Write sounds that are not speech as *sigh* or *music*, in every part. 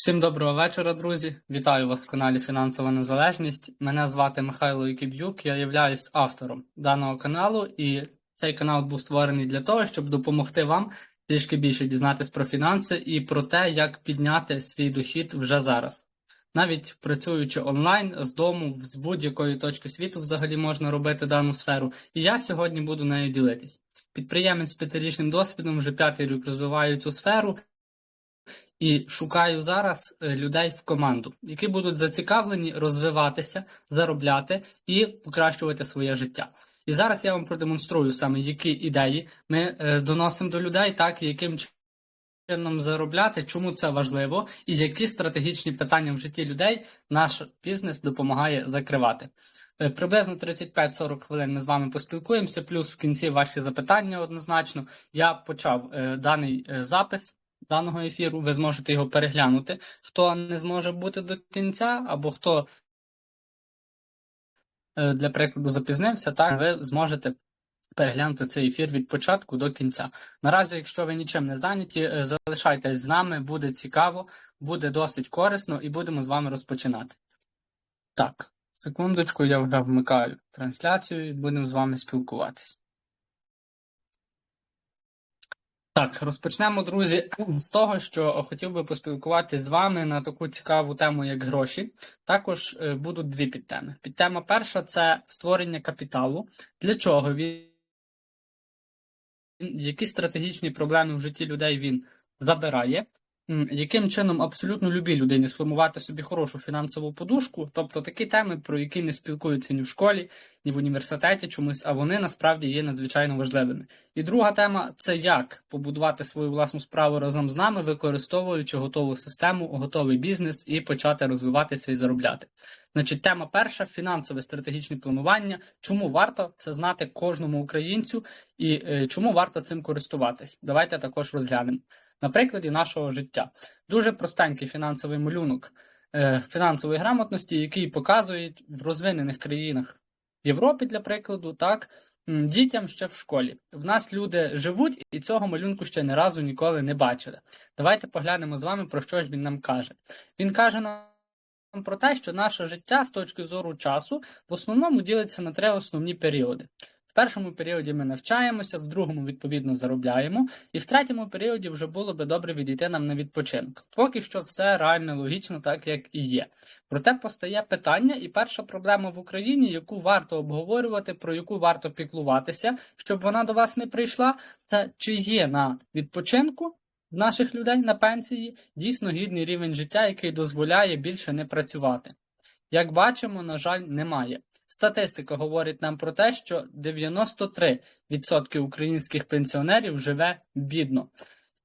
Всім доброго вечора, друзі. Вітаю вас в каналі Фінансова Незалежність. Мене звати Михайло Якиб'юк, я являюсь автором даного каналу, і цей канал був створений для того, щоб допомогти вам трішки більше дізнатись про фінанси і про те, як підняти свій дохід вже зараз. Навіть працюючи онлайн з дому, з будь-якої точки світу, взагалі можна робити дану сферу. І я сьогодні буду нею ділитись. Підприємець з п'ятирічним досвідом вже п'ятий рік розвиваю цю сферу. І шукаю зараз е, людей в команду, які будуть зацікавлені розвиватися, заробляти і покращувати своє життя. І зараз я вам продемонструю саме, які ідеї ми е, доносимо до людей, так яким чином заробляти, чому це важливо, і які стратегічні питання в житті людей наш бізнес допомагає закривати. Е, Приблизно 35-40 хвилин ми з вами поспілкуємося, плюс в кінці ваші запитання однозначно. Я почав даний запис даного ефіру, ви зможете його переглянути. Хто не зможе бути до кінця, або хто, е, для прикладу, запізнився, так ви зможете переглянути цей ефір від початку до кінця. Наразі, якщо ви нічим не зайняті, е, залишайтесь з нами, буде цікаво, буде досить корисно і будемо з вами розпочинати. Так, секундочку, я вже вмикаю трансляцію і будемо з вами спілкуватись. Так, розпочнемо, друзі, з того, що хотів би поспілкуватися з вами на таку цікаву тему, як гроші. Також е, будуть дві підтеми. Підтема перша це створення капіталу. Для чого він, які стратегічні проблеми в житті людей він забирає, яким чином абсолютно любій людині сформувати собі хорошу фінансову подушку, тобто такі теми, про які не спілкуються ні в школі, ні в університеті чомусь, а вони насправді є надзвичайно важливими. І друга тема це як побудувати свою власну справу разом з нами, використовуючи готову систему, готовий бізнес і почати розвиватися і заробляти. Значить, тема перша фінансове стратегічне планування. Чому варто це знати кожному українцю і е, чому варто цим користуватись? Давайте також розглянемо. На прикладі нашого життя. Дуже простенький фінансовий малюнок е, фінансової грамотності, який показують в розвинених країнах Європи, для прикладу, так, дітям ще в школі. В нас люди живуть і цього малюнку ще ні разу ніколи не бачили. Давайте поглянемо з вами, про що ж він нам каже. Він каже нам про те, що наше життя з точки зору часу в основному ділиться на три основні періоди. Першому періоді ми навчаємося, в другому, відповідно, заробляємо, і в третьому періоді вже було би добре відійти нам на відпочинок. Поки що все реально логічно, так як і є. Проте постає питання, і перша проблема в Україні, яку варто обговорювати, про яку варто піклуватися, щоб вона до вас не прийшла, це чи є на відпочинку наших людей на пенсії дійсно гідний рівень життя, який дозволяє більше не працювати. Як бачимо, на жаль, немає. Статистика говорить нам про те, що 93% українських пенсіонерів живе бідно.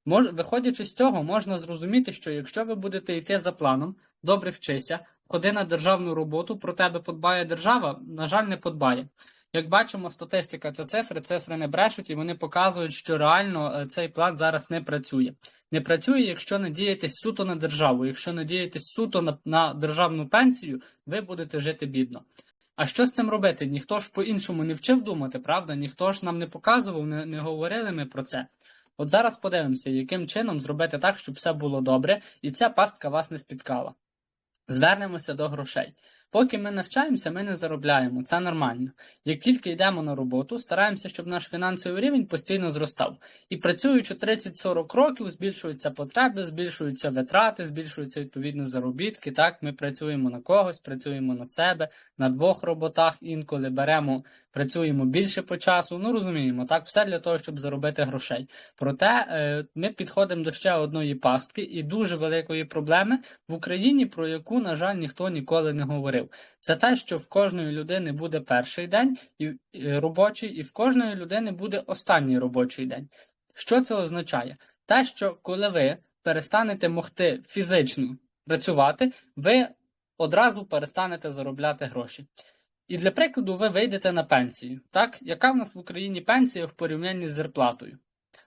Мож, виходячи з цього, можна зрозуміти, що якщо ви будете йти за планом, добре вчися, ходи на державну роботу, про тебе подбає держава, на жаль, не подбає. Як бачимо, статистика це цифри, цифри не брешуть, і вони показують, що реально е, цей план зараз не працює. Не працює, якщо надіятись суто на державу. Якщо надіятись суто на, на державну пенсію, ви будете жити бідно. А що з цим робити? Ніхто ж по-іншому не вчив думати, правда? Ніхто ж нам не показував, не, не говорили ми про це. От зараз подивимося, яким чином зробити так, щоб все було добре, і ця пастка вас не спіткала. Звернемося до грошей. Поки ми навчаємося, ми не заробляємо, це нормально. Як тільки йдемо на роботу, стараємося, щоб наш фінансовий рівень постійно зростав. І працюючи 30-40 років, збільшуються потреби, збільшуються витрати, збільшуються відповідно заробітки. Так, ми працюємо на когось, працюємо на себе, на двох роботах, інколи беремо, працюємо більше по часу. Ну розуміємо, так, все для того, щоб заробити грошей. Проте е, ми підходимо до ще одної пастки і дуже великої проблеми в Україні, про яку, на жаль, ніхто ніколи не говорив. Це те, що в кожної людини буде перший день і робочий, і в кожної людини буде останній робочий день. Що це означає? Те, що коли ви перестанете могти фізично працювати, ви одразу перестанете заробляти гроші. І для прикладу, ви вийдете на пенсію. Так, яка в нас в Україні пенсія в порівнянні з зарплатою?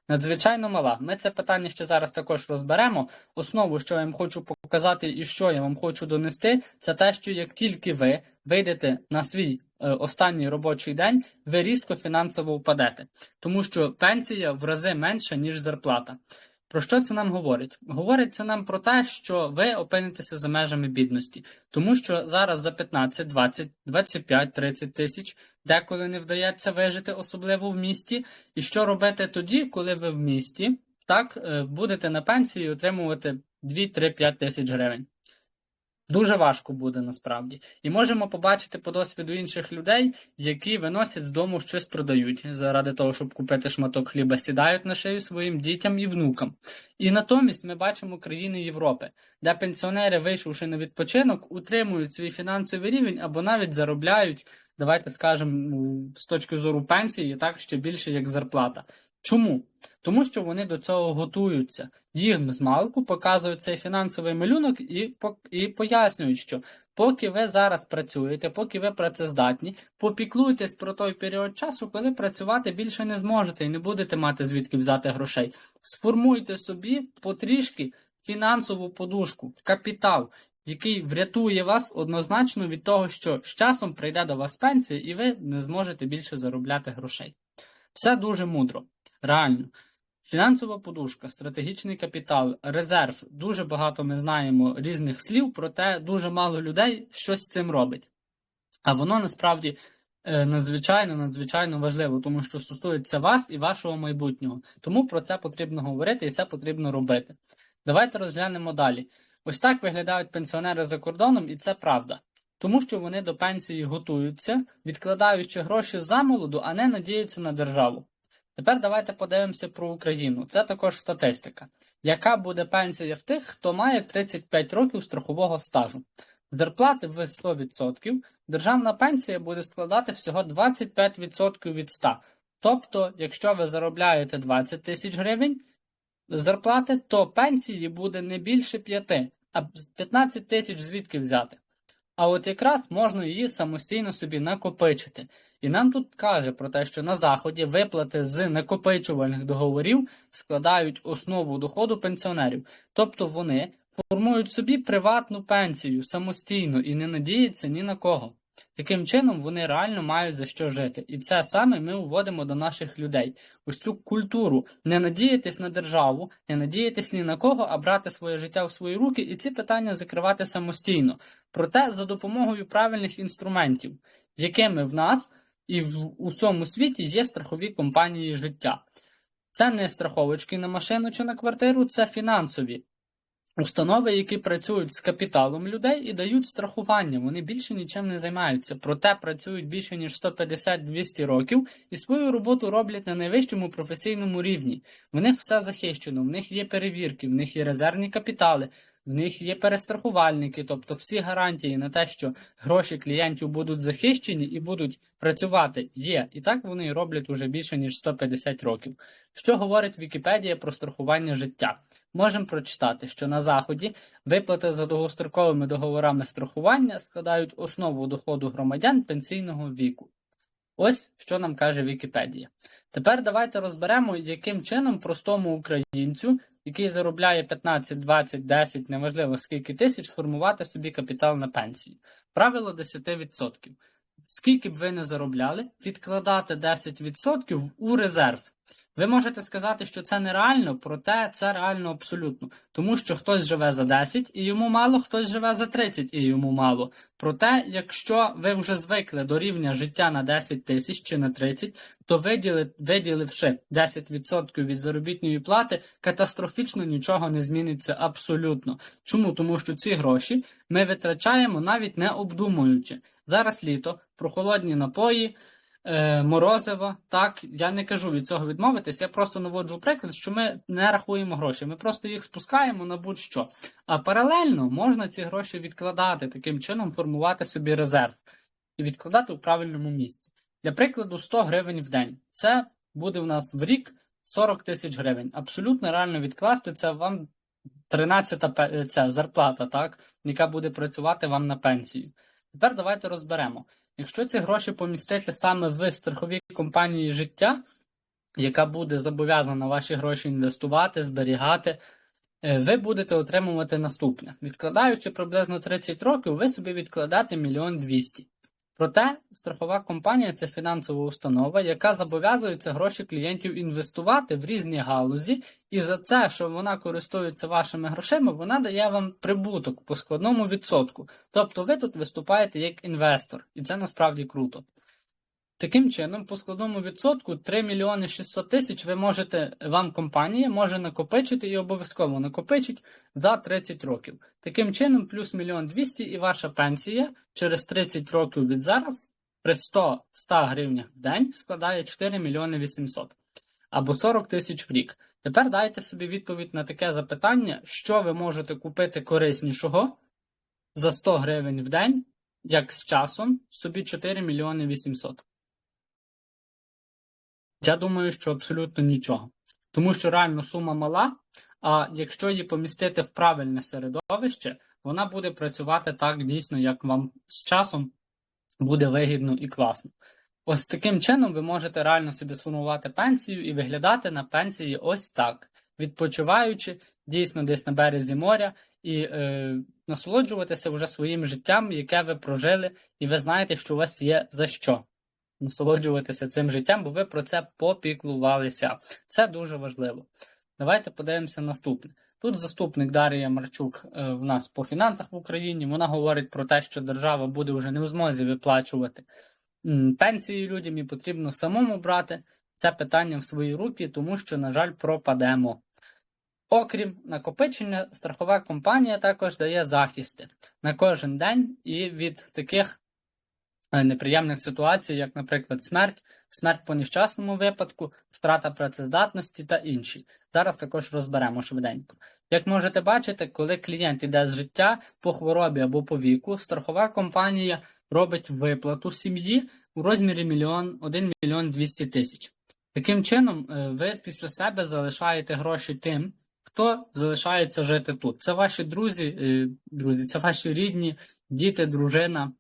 Надзвичайно мала. Ми це питання ще зараз також розберемо. Основу, що я вам хочу показати і що я вам хочу донести, це те, що як тільки ви вийдете на свій е, останній робочий день, ви різко фінансово впадете, тому що пенсія в рази менша, ніж зарплата. Про що це нам говорить? Говорить це нам про те, що ви опинитеся за межами бідності, тому що зараз за 15, 20, 25, 30 тисяч деколи не вдається вижити, особливо в місті. І що робити тоді, коли ви в місті так е, будете на пенсії отримувати 2, 3, 5 тисяч гривень? Дуже важко буде насправді. І можемо побачити по досвіду інших людей, які виносять з дому щось продають заради того, щоб купити шматок хліба, сідають на шию своїм дітям і внукам. І натомість ми бачимо країни Європи, де пенсіонери, вийшовши на відпочинок, утримують свій фінансовий рівень або навіть заробляють, давайте скажемо, з точки зору пенсії, так ще більше як зарплата. Чому? Тому що вони до цього готуються. Їм з малку показують цей фінансовий малюнок і, і пояснюють, що поки ви зараз працюєте, поки ви працездатні, попіклуйтесь про той період часу, коли працювати більше не зможете і не будете мати звідки взяти грошей. Сформуйте собі потрішки фінансову подушку, капітал, який врятує вас однозначно від того, що з часом прийде до вас пенсія, і ви не зможете більше заробляти грошей. Все дуже мудро, реально. Фінансова подушка, стратегічний капітал, резерв. Дуже багато ми знаємо різних слів, проте дуже мало людей щось з цим робить. А воно насправді е, надзвичайно надзвичайно важливо, тому що стосується вас і вашого майбутнього. Тому про це потрібно говорити і це потрібно робити. Давайте розглянемо далі. Ось так виглядають пенсіонери за кордоном, і це правда. Тому що вони до пенсії готуються, відкладаючи гроші за молоду, а не надіються на державу. Тепер давайте подивимося про Україну. Це також статистика. Яка буде пенсія в тих, хто має 35 років страхового стажу? З зарплати в 100%, державна пенсія буде складати всього 25% від 100. Тобто, якщо ви заробляєте 20 тисяч гривень зарплати, то пенсії буде не більше 5, а 15 тисяч звідки взяти. А от якраз можна її самостійно собі накопичити. І нам тут каже про те, що на Заході виплати з накопичувальних договорів складають основу доходу пенсіонерів. Тобто вони формують собі приватну пенсію самостійно і не надіються ні на кого. Таким чином вони реально мають за що жити. І це саме ми вводимо до наших людей. Ось цю культуру не надіятись на державу, не надіятись ні на кого, а брати своє життя в свої руки і ці питання закривати самостійно. Проте за допомогою правильних інструментів, якими в нас і в усьому світі є страхові компанії життя. Це не страховочки на машину чи на квартиру, це фінансові установи, які працюють з капіталом людей і дають страхування. Вони більше нічим не займаються, проте працюють більше ніж 150-200 років і свою роботу роблять на найвищому професійному рівні. В них все захищено, в них є перевірки, в них є резервні капітали. В них є перестрахувальники, тобто всі гарантії на те, що гроші клієнтів будуть захищені і будуть працювати, є. І так вони роблять уже більше ніж 150 років. Що говорить Вікіпедія про страхування життя? Можемо прочитати, що на Заході виплати за довгостроковими договорами страхування складають основу доходу громадян пенсійного віку. Ось що нам каже Вікіпедія. Тепер давайте розберемо, яким чином простому українцю, який заробляє 15, 20, 10, неважливо скільки тисяч, формувати собі капітал на пенсію. Правило 10%. Скільки б ви не заробляли, відкладати 10% у резерв. Ви можете сказати, що це нереально, проте це реально абсолютно. Тому що хтось живе за 10 і йому мало, хтось живе за 30 і йому мало. Проте, якщо ви вже звикли до рівня життя на 10 тисяч чи на 30, то виділи, виділивши 10% від заробітної плати, катастрофічно нічого не зміниться абсолютно. Чому? Тому що ці гроші ми витрачаємо навіть не обдумуючи. Зараз літо, прохолодні напої е. Так, я не кажу від цього відмовитись, я просто наводжу приклад, що ми не рахуємо гроші, ми просто їх спускаємо на будь-що. А паралельно можна ці гроші відкладати, таким чином формувати собі резерв і відкладати у правильному місці. Для прикладу, 100 гривень в день. Це буде у нас в рік 40 тисяч гривень. Абсолютно реально відкласти це вам 13-та ця зарплата, так, яка буде працювати вам на пенсію. Тепер давайте розберемо. Якщо ці гроші помістити саме в страховій компанії життя, яка буде зобов'язана ваші гроші інвестувати, зберігати, е, ви будете отримувати наступне. Відкладаючи приблизно 30 років, ви собі відкладати мільйон двісті. Проте страхова компанія це фінансова установа, яка зобов'язується гроші клієнтів інвестувати в різні галузі, і за це, що вона користується вашими грошима, вона дає вам прибуток по складному відсотку. Тобто ви тут виступаєте як інвестор, і це насправді круто. Таким чином, по складному відсотку 3 мільйони 600 тисяч ви можете, вам компанія може накопичити і обов'язково накопичить за 30 років. Таким чином, плюс мільйон 200 і ваша пенсія через 30 років від зараз при 100 100 гривнях в день складає 4 мільйони 800 або 40 тисяч в рік. Тепер дайте собі відповідь на таке запитання, що ви можете купити кориснішого за 100 гривень в день, як з часом собі 4 мільйони 800. Я думаю, що абсолютно нічого. Тому що реально сума мала, а якщо її помістити в правильне середовище, вона буде працювати так дійсно, як вам з часом буде вигідно і класно. Ось таким чином ви можете реально собі сформувати пенсію і виглядати на пенсії ось так, відпочиваючи дійсно десь на березі моря і е, насолоджуватися вже своїм життям, яке ви прожили, і ви знаєте, що у вас є за що насолоджуватися цим життям, бо ви про це попіклувалися. Це дуже важливо. Давайте подивимося наступне. Тут заступник Дарія Марчук е, в нас по фінансах в Україні. Вона говорить про те, що держава буде вже не в змозі виплачувати пенсії людям і потрібно самому брати це питання в свої руки, тому що, на жаль, пропадемо. Окрім накопичення, страхова компанія також дає захисти на кожен день і від таких неприємних ситуацій, як, наприклад, смерть, смерть по нещасному випадку, втрата працездатності та інші. Зараз також розберемо швиденько. Як можете бачити, коли клієнт іде з життя по хворобі або по віку, страхова компанія робить виплату сім'ї у розмірі мільйон 1 мільйон 200 тисяч. Таким чином, е, ви після себе залишаєте гроші тим, хто залишається жити тут. Це ваші друзі, е, друзі, це ваші рідні, діти, дружина, е,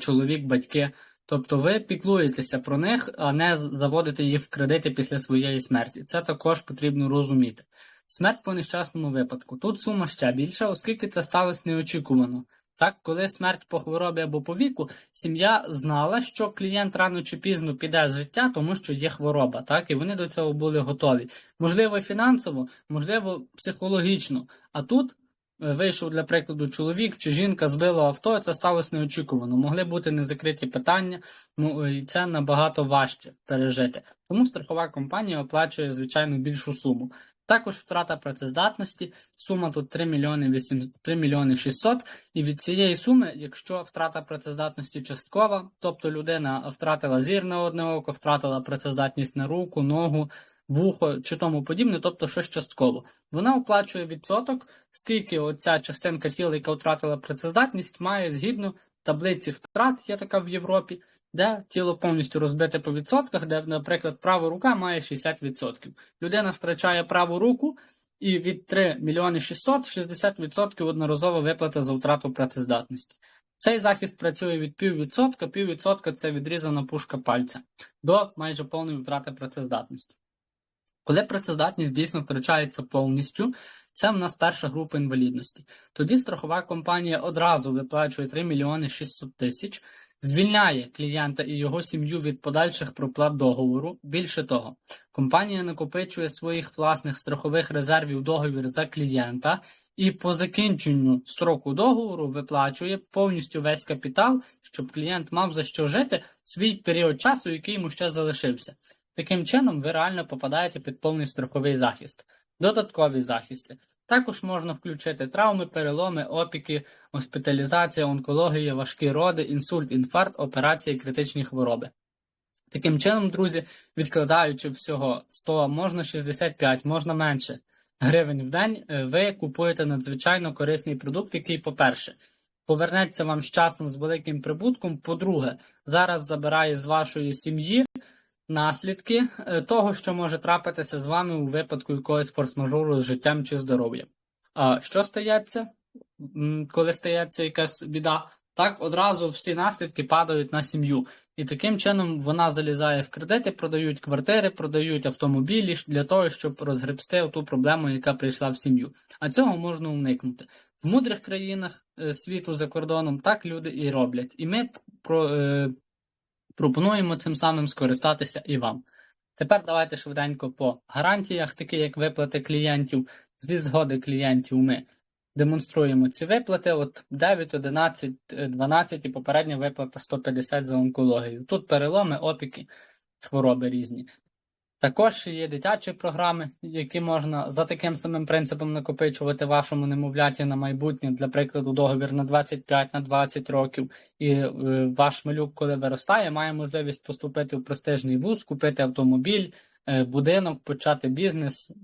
чоловік, батьки. Тобто ви піклуєтеся про них, а не заводите їх в кредити після своєї смерті. Це також потрібно розуміти. Смерть по нещасному випадку. Тут сума ще більша, оскільки це сталося неочікувано. Так, коли смерть по хворобі або по віку, сім'я знала, що клієнт рано чи пізно піде з життя, тому що є хвороба, так, і вони до цього були готові. Можливо, фінансово, можливо, психологічно. А тут е, вийшов, для прикладу, чоловік чи жінка збила авто, це сталося неочікувано. Могли бути незакриті питання, ну і це набагато важче пережити. Тому страхова компанія оплачує, звичайно, більшу суму. Також втрата працездатності, сума тут 3 мільйони 8, 3 мільйони 600, і від цієї суми, якщо втрата працездатності часткова, тобто людина втратила зір на одне око, втратила працездатність на руку, ногу, вухо чи тому подібне, тобто щось частково, вона оплачує відсоток, скільки оця частинка тіла, яка втратила працездатність, має згідно таблиці втрат, є така в Європі, де тіло повністю розбите по відсотках, де, наприклад, права рука має 60%. Людина втрачає праву руку, і від 3 мільйони 600 60% одноразова виплата за втрату працездатності. Цей захист працює від піввідсотка, піввідсотка це відрізана пушка пальця до майже повної втрати працездатності. Коли працездатність дійсно втрачається повністю, це в нас перша група інвалідності. Тоді страхова компанія одразу виплачує 3 мільйони 600 тисяч, звільняє клієнта і його сім'ю від подальших проплат договору. Більше того, компанія накопичує своїх власних страхових резервів договір за клієнта і по закінченню строку договору виплачує повністю весь капітал, щоб клієнт мав за що жити свій період часу, який йому ще залишився. Таким чином, ви реально попадаєте під повний страховий захист. Додаткові захисти. Також можна включити травми, переломи, опіки, госпіталізація, онкологія, важкі роди, інсульт, інфаркт, операції, критичні хвороби. Таким чином, друзі, відкладаючи всього 100, можна 65, можна менше гривень в день, е, ви купуєте надзвичайно корисний продукт, який, по-перше, повернеться вам з часом з великим прибутком. По-друге, зараз забирає з вашої сім'ї наслідки е, того, що може трапитися з вами у випадку якогось форс-мажору з життям чи здоров'ям. А що стається, коли стається якась біда? Так одразу всі наслідки падають на сім'ю. І таким чином вона залізає в кредити, продають квартири, продають автомобілі для того, щоб розгребсти ту проблему, яка прийшла в сім'ю. А цього можна уникнути. В мудрих країнах е, світу за кордоном так люди і роблять. І ми про, е, пропонуємо цим самим скористатися і вам. Тепер давайте швиденько по гарантіях, такі як виплати клієнтів. Зі згоди клієнтів ми демонструємо ці виплати. От 9, 11, е, 12 і попередня виплата 150 за онкологію. Тут переломи, опіки, хвороби різні. Також є дитячі програми, які можна за таким самим принципом накопичувати вашому немовляті на майбутнє, для прикладу, договір на 25 на 20 років. І е, ваш малюк, коли виростає, має можливість поступити в престижний вуз, купити автомобіль, е, будинок, почати бізнес.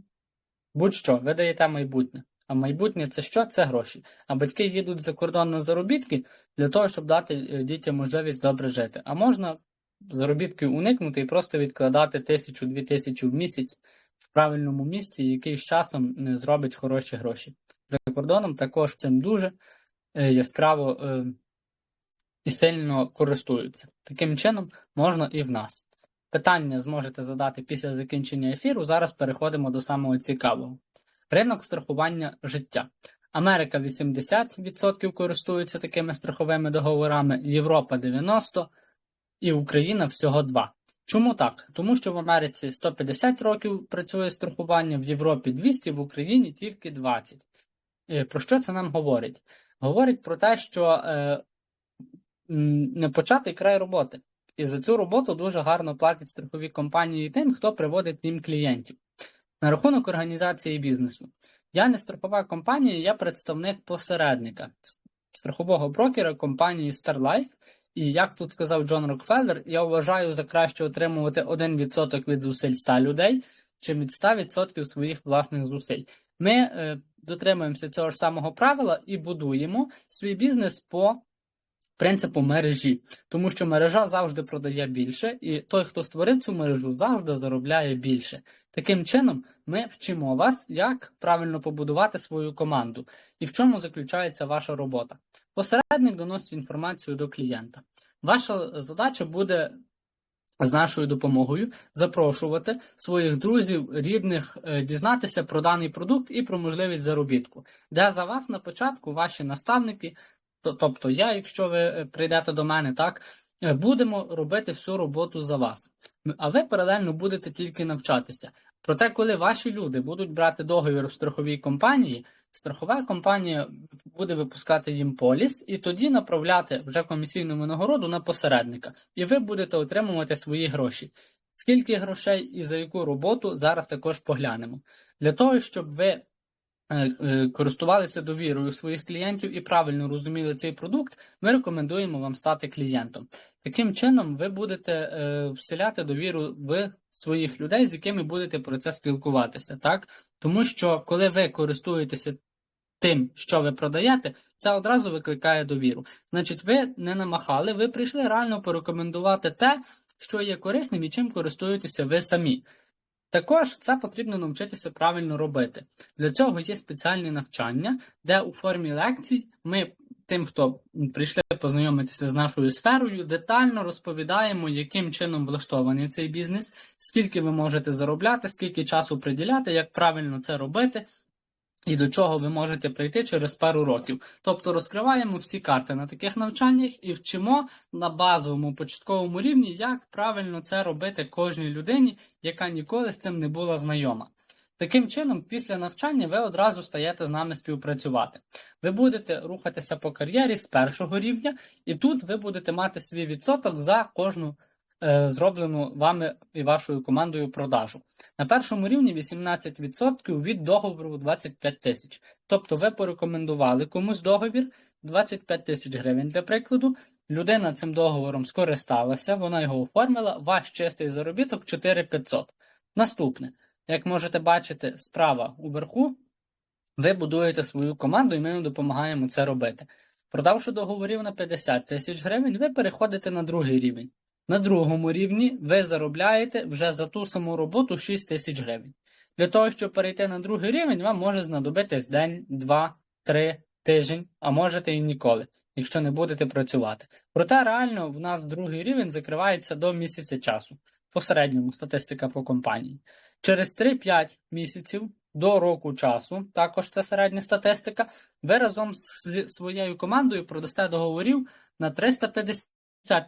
Будь-що, ви даєте майбутнє. А майбутнє це що? Це гроші. А батьки їдуть за кордон на заробітки для того, щоб дати е, дітям можливість добре жити. А можна заробітків уникнути і просто відкладати тисячу-дві тисячі в місяць в правильному місці, який з часом не зробить хороші гроші. За кордоном також цим дуже е, яскраво е, і сильно користуються. Таким чином можна і в нас. Питання зможете задати після закінчення ефіру. Зараз переходимо до самого цікавого. Ринок страхування життя. Америка 80% користується такими страховими договорами, Європа 90% і Україна всього 2%. Чому так? Тому що в Америці 150 років працює страхування, в Європі 200, в Україні тільки 20. Е, Про що це нам говорить? Говорить про те, що е, не початий край роботи. І за цю роботу дуже гарно платять страхові компанії тим, хто приводить їм клієнтів. На рахунок організації бізнесу. Я не страхова компанія, я представник посередника страхового брокера компанії StarLife. І як тут сказав Джон Рокфеллер, я вважаю за краще отримувати 1% від зусиль 100 людей, чим від 100% своїх власних зусиль. Ми е, дотримуємося цього ж самого правила і будуємо свій бізнес по принципу мережі, тому що мережа завжди продає більше, і той, хто створив цю мережу, завжди заробляє більше. Таким чином, ми вчимо вас, як правильно побудувати свою команду і в чому заключається ваша робота. Посередник доносить інформацію до клієнта. Ваша задача буде з нашою допомогою запрошувати своїх друзів, рідних, е, дізнатися про даний продукт і про можливість заробітку, де за вас на початку ваші наставники, тобто я, якщо ви е, прийдете до мене, так е, будемо робити всю роботу за вас. А ви паралельно будете тільки навчатися. Проте, коли ваші люди будуть брати договір в страховій компанії, страхова компанія буде випускати їм поліс і тоді направляти вже комісійну винагороду на посередника, і ви будете отримувати свої гроші. Скільки грошей і за яку роботу зараз також поглянемо. Для того, щоб ви користувалися довірою своїх клієнтів і правильно розуміли цей продукт, ми рекомендуємо вам стати клієнтом. Таким чином, ви будете е, вселяти довіру в своїх людей, з якими будете про це спілкуватися, так? Тому що коли ви користуєтеся тим, що ви продаєте, це одразу викликає довіру. Значить, ви не намахали, ви прийшли реально порекомендувати те, що є корисним і чим користуєтеся ви самі. Також це потрібно навчитися правильно робити. Для цього є спеціальні навчання, де у формі лекцій ми тим, хто прийшли познайомитися з нашою сферою, детально розповідаємо, яким чином влаштований цей бізнес, скільки ви можете заробляти, скільки часу приділяти, як правильно це робити. І до чого ви можете прийти через пару років. Тобто розкриваємо всі карти на таких навчаннях і вчимо на базовому початковому рівні, як правильно це робити кожній людині, яка ніколи з цим не була знайома. Таким чином, після навчання ви одразу стаєте з нами співпрацювати. Ви будете рухатися по кар'єрі з першого рівня, і тут ви будете мати свій відсоток за кожну зроблену вами і вашою командою продажу. На першому рівні 18% від договору 25 тисяч. Тобто ви порекомендували комусь договір 25 тисяч гривень для прикладу. Людина цим договором скористалася, вона його оформила, ваш чистий заробіток 4500. Наступне, як можете бачити справа уверху, ви будуєте свою команду, і ми вам допомагаємо це робити. Продавши договорів на 50 тисяч гривень, ви переходите на другий рівень. На другому рівні ви заробляєте вже за ту саму роботу 6 тисяч гривень. Для того, щоб перейти на другий рівень, вам може знадобитись день, два, три, тиждень, а можете і ніколи. якщо не будете працювати. Проте реально в нас другий рівень закривається до місяця часу. По середньому статистика по компанії. Через 3-5 місяців до року часу, також це середня статистика, ви разом з своєю командою продасте договорів на 350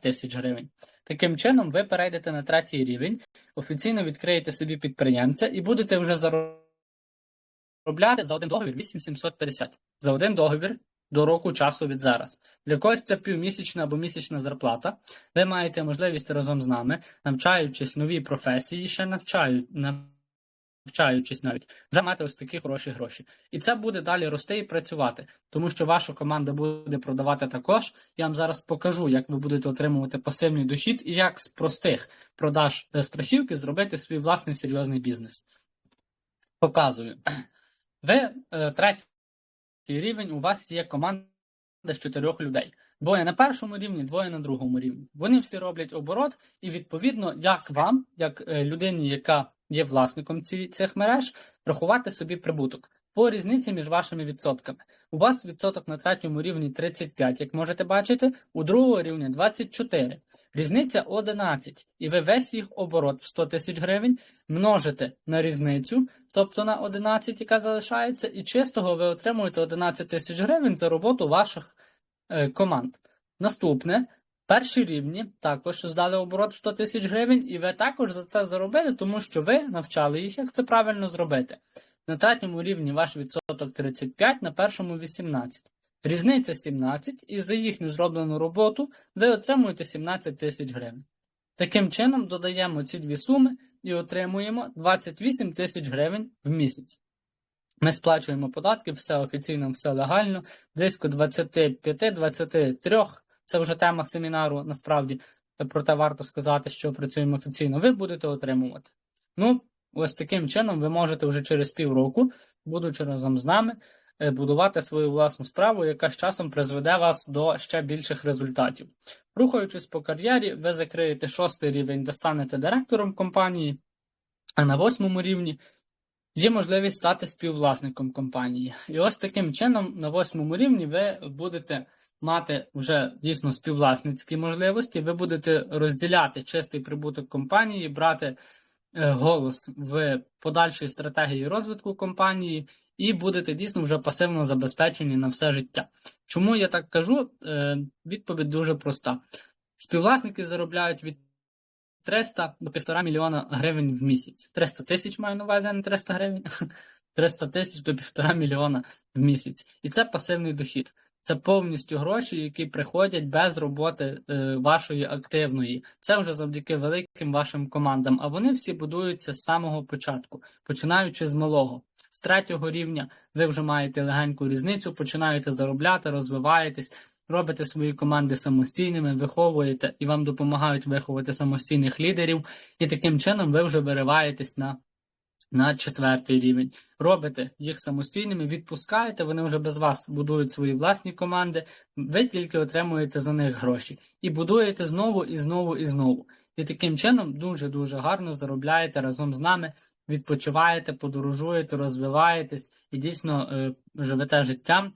тисяч гривень. Таким чином, ви перейдете на третій рівень, офіційно відкриєте собі підприємця і будете вже заробляти за один договір 8750. За один договір до року часу від зараз. Для когось це півмісячна або місячна зарплата. Ви маєте можливість разом з нами, навчаючись новій професії, ще навчають, навчаючись навіть, вже мати ось такі хороші гроші. І це буде далі рости і працювати, тому що ваша команда буде продавати також. Я вам зараз покажу, як ви будете отримувати пасивний дохід і як з простих продаж е, страхівки зробити свій власний серйозний бізнес. Показую. *clears throat* Ви е, третій рівень, у вас є команда з чотирьох людей. Двоє на першому рівні, двоє на другому рівні. Вони всі роблять оборот, і відповідно, як вам, як е, людині, яка є власником ці, цих мереж, рахувати собі прибуток по різниці між вашими відсотками. У вас відсоток на третьому рівні 35, як можете бачити, у другого рівня 24. Різниця 11. І ви весь їх оборот в 100 тисяч гривень множите на різницю, тобто на 11, яка залишається, і чистого ви отримуєте 11 тисяч гривень за роботу ваших е, команд. Наступне. Перші рівні також здали оборот в 100 тисяч гривень, і ви також за це заробили, тому що ви навчали їх, як це правильно зробити. На третьому рівні ваш відсоток 35, на першому 18. Різниця 17, і за їхню зроблену роботу ви отримуєте 17 тисяч гривень. Таким чином додаємо ці дві суми і отримуємо 28 тисяч гривень в місяць. Ми сплачуємо податки, все офіційно, все легально, близько 25-23. Це вже тема семінару, насправді, проте варто сказати, що працюємо офіційно. Ви будете отримувати. Ну, ось таким чином ви можете вже через півроку, будучи разом з нами, е, будувати свою власну справу, яка з часом призведе вас до ще більших результатів. Рухаючись по кар'єрі, ви закриєте шостий рівень, де станете директором компанії, а на восьмому рівні є можливість стати співвласником компанії. І ось таким чином, на восьмому рівні, ви будете мати вже дійсно співвласницькі можливості, ви будете розділяти чистий прибуток компанії, брати е, голос в подальшій стратегії розвитку компанії. І будете дійсно вже пасивно забезпечені на все життя. Чому я так кажу? Е, Відповідь дуже проста. Співвласники заробляють від 300 до 1,5 мільйона гривень в місяць. 300 тисяч маю на увазі, а не 300 гривень. *laughs* 300 тисяч до 1,5 мільйона в місяць. І це пасивний дохід. Це повністю гроші, які приходять без роботи е, вашої активної. Це вже завдяки великим вашим командам. А вони всі будуються з самого початку, починаючи з малого. З третього рівня ви вже маєте легеньку різницю, починаєте заробляти, розвиваєтесь, робите свої команди самостійними, виховуєте і вам допомагають виховати самостійних лідерів, і таким чином ви вже вириваєтесь на, на четвертий рівень. Робите їх самостійними, відпускаєте, вони вже без вас будують свої власні команди, ви тільки отримуєте за них гроші і будуєте знову і знову і знову. І таким чином дуже-дуже гарно заробляєте разом з нами відпочиваєте, подорожуєте, розвиваєтесь і дійсно е, живете життям,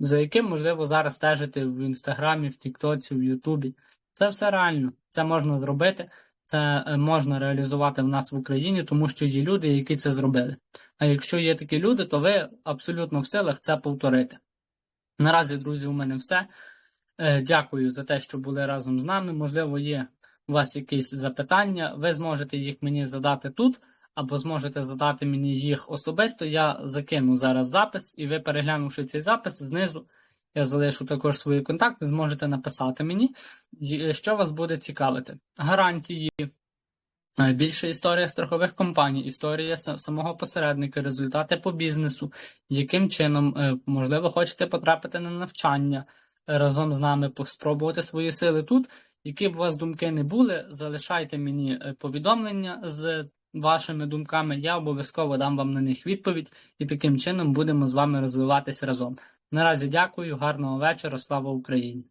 за яким можливо зараз стежити в інстаграмі, в Тіктоці, в Ютубі. Це все реально, це можна зробити, це е, можна реалізувати в нас в Україні, тому що є люди, які це зробили. А якщо є такі люди, то ви абсолютно в силах це повторити. Наразі, друзі, у мене все. Е, Дякую за те, що були разом з нами. Можливо, є у вас якісь запитання, ви зможете їх мені задати тут, або зможете задати мені їх особисто. Я закину зараз запис, і ви, переглянувши цей запис, знизу я залишу також свої контакти, зможете написати мені, що вас буде цікавити. Гарантії. е, Більше історія страхових компаній, історія самого посередника, результати по бізнесу, яким чином, е, можливо, хочете потрапити на навчання е, разом з нами, спробувати свої сили тут. Які б у вас думки не були, залишайте мені е, повідомлення з вашими думками. Я обов'язково дам вам на них відповідь, і таким чином будемо з вами розвиватись разом. Наразі дякую, гарного вечора, слава Україні!